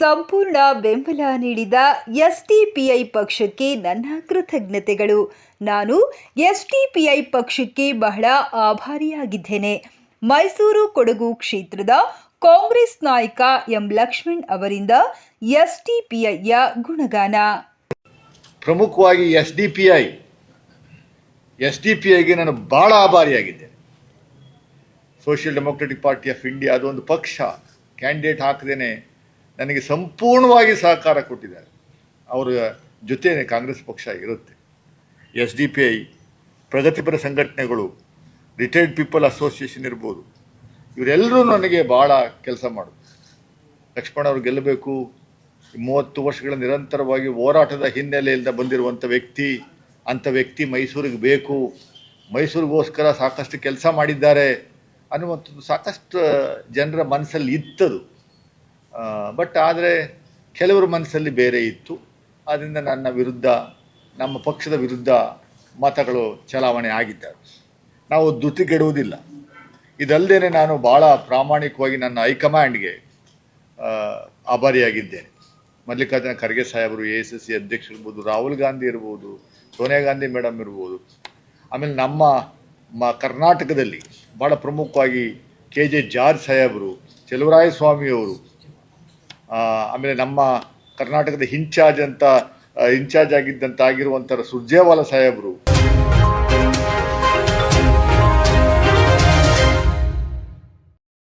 ಸಂಪೂರ್ಣ ಬೆಂಬಲ ನೀಡಿದ ಎಸ್ ಟಿ ಪಿ ಐ ಪಕ್ಷಕ್ಕೆ ನನ್ನ ಕೃತಜ್ಞತೆಗಳು. ನಾನು ಎಸ್ ಟಿ ಪಿ ಐ ಪಕ್ಷಕ್ಕೆ ಬಹಳ ಆಭಾರಿಯಾಗಿದ್ದೇನೆ. ಮೈಸೂರು ಕೊಡಗು ಕ್ಷೇತ್ರದ ಕಾಂಗ್ರೆಸ್ ನಾಯಕ ಎಂ ಲಕ್ಷ್ಮಣ್ ಅವರಿಂದ ಎಸ್ ಟಿ ಪಿ ಐಯ ಗುಣಗಾನ. ಪ್ರಮುಖವಾಗಿ S D P I, S D P ಐಗೆ ನಾನು ಭಾಳ ಆಭಾರಿಯಾಗಿದ್ದೇನೆ. Social democratic party of India ಅದೊಂದು ಪಕ್ಷ, ಕ್ಯಾಂಡಿಡೇಟ್ ಹಾಕದೇನೆ ನನಗೆ ಸಂಪೂರ್ಣವಾಗಿ ಸಹಕಾರ ಕೊಟ್ಟಿದ್ದಾರೆ. ಅವರ ಜೊತೆ ಕಾಂಗ್ರೆಸ್ ಪಕ್ಷ ಇರುತ್ತೆ. ಎಸ್ ಡಿ ಪಿ ಐ, ಪ್ರಗತಿಪರ ಸಂಘಟನೆಗಳು, ರಿಟೈರ್ಡ್ ಪೀಪಲ್ ಅಸೋಸಿಯೇಷನ್ ಇರ್ಬೋದು, ಇವರೆಲ್ಲರೂ ನನಗೆ ಭಾಳ ಕೆಲಸ ಮಾಡು ಲಕ್ಷ್ಮಣ ಅವರು ಗೆಲ್ಲಬೇಕು. ಮೂವತ್ತು ವರ್ಷಗಳ ನಿರಂತರವಾಗಿ ಹೋರಾಟದ ಹಿನ್ನೆಲೆಯಿಂದ ಬಂದಿರುವಂಥ ವ್ಯಕ್ತಿ, ಅಂಥ ವ್ಯಕ್ತಿ ಮೈಸೂರಿಗೆ ಬೇಕು. ಮೈಸೂರಿಗೋಸ್ಕರ ಸಾಕಷ್ಟು ಕೆಲಸ ಮಾಡಿದ್ದಾರೆ ಅನ್ನುವಂಥದ್ದು ಸಾಕಷ್ಟು ಜನರ ಮನಸ್ಸಲ್ಲಿ ಇತ್ತದು. ಬಟ್ ಆದರೆ ಕೆಲವರ ಮನಸ್ಸಲ್ಲಿ ಬೇರೆ ಇತ್ತು. ಆದ್ದರಿಂದ ನನ್ನ ವಿರುದ್ಧ, ನಮ್ಮ ಪಕ್ಷದ ವಿರುದ್ಧ ಮತಗಳು ಚಲಾವಣೆ ಆಗಿದ್ದಾವೆ. ನಾವು ಧೃತಿಗೆಡುವುದಿಲ್ಲ ಇದಲ್ಲದೆ ನಾನು ಭಾಳ ಪ್ರಾಮಾಣಿಕವಾಗಿ ನನ್ನ ಹೈಕಮಾಂಡ್ಗೆ ಆಭಾರಿಯಾಗಿದ್ದೇನೆ. ಮಲ್ಲಿಕಾರ್ಜುನ ಖರ್ಗೆ ಸಾಹೇಬರು, ಎ ಎಸ್ ಎಸ್ ಸಿ ಅಧ್ಯಕ್ಷರು ಇರ್ಬೋದು, ರಾಹುಲ್ ಗಾಂಧಿ ಇರ್ಬೋದು, ಸೋನಿಯಾ ಗಾಂಧಿ ಮೇಡಮ್ ಇರ್ಬೋದು. ಆಮೇಲೆ ನಮ್ಮ ಮ, ಕರ್ನಾಟಕದಲ್ಲಿ ಭಾಳ ಪ್ರಮುಖವಾಗಿ ಕೆ ಜೆ ಜಾರ್ಜ್ ಸಾಹೇಬರು ಚೆಲುವರಾಯ ಸ್ವಾಮಿಯವರು ಆಮೇಲೆ ನಮ್ಮ ಕರ್ನಾಟಕದ ಇನ್ಚಾರ್ಜ್ ಅಂತ ಇನ್ಚಾರ್ಜ್ ಆಗಿದ್ದಂತ ಆಗಿರುವಂಥ ಸುರ್ಜೇವಾಲ ಸಾಹೇಬರು